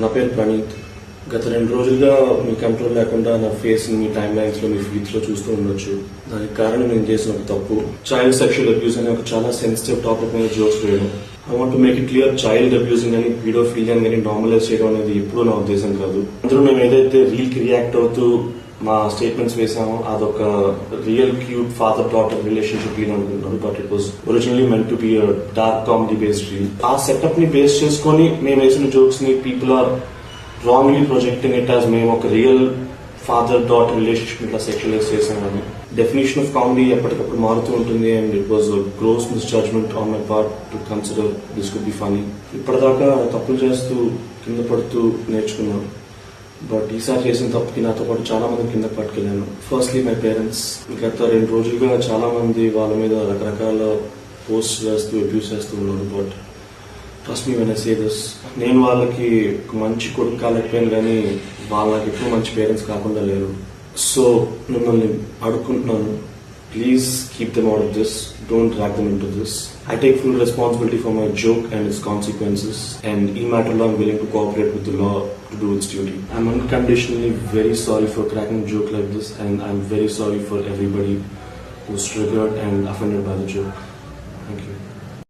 నా పేరు ప్రణీత్. గత రెండు రోజులుగా మీ కంట్రోల్ లేకుండా నా ఫేస్ మీ టైమ్ లైన్స్లో మీ ఫీడ్స్లో చూస్తూ ఉండొచ్చు. దానికి కారణం నేను చేసిన ఒక తప్పు? చైల్డ్ సెక్షువల్ అబ్యూస్ అనే ఒక చాలా సెన్సిటివ్ టాపిక్ మీద జోక్స్ వేయడం. I want make it clear child abusing అని పీడోఫీలియన్ కానీ నార్మలైజ్ చేయడం అనేది ఎప్పుడూ నా ఉద్దేశం కాదు. అందులో మేము ఏదైతే రీల్కి రియాక్ట్ అవుతూ మా స్టేట్మెంట్స్ వేసాము. అదొక real cute father daughter relationship reel అనుకుంటున్నాను but it was originally meant to be dark comedy based reel ఆ సెటప్ని బేస్ చేసుకొని మేము వేసిన జోక్స్ని people are wrongly projecting it as మేము ఒక రియల్ ఫాదర్ డాటర్ రిలేషన్షిప్ ఇట్లా సెక్షువలైజ్ చేసామని. డెఫినేషన్ ఆఫ్ కామెడీ ఎప్పటికప్పుడు మారుతూ ఉంటుంది and it was gross misjudgement on my part to consider this could be funny ఇప్పటిదాకా తప్పులు చేస్తూ కింద పడుతూ నేర్చుకున్నాను బట్ ఈసారి చేసిన తప్పుకి నాతో పాటు చాలా మంది కింద పట్టుకెళ్ళాను. ఫస్ట్లీ మై పేరెంట్స్ గత రెండు రోజులుగా చాలా మంది వాళ్ళ మీద రకరకాల పోస్ట్ చేస్తూ అబ్యూస్ చేస్తూ ఉన్నారు. But trust me when say this నేను వాళ్ళకి మంచి కొడుకు కాలేకపోయాను కానీ వాళ్ళకి ఎక్కువ మంచి పేరెంట్స్ కాకుండా లేరు. సో మిమ్మల్ని అడుక్కుంటున్నాను. Please keep them out of this. Don't drag them into this. I take full responsibility for my joke and its consequences. And in matter law, I'm willing to cooperate with the law to do its duty. I'm unconditionally very sorry for cracking a joke like this, and I'm very sorry for everybody who's triggered and offended by the joke. Thank you.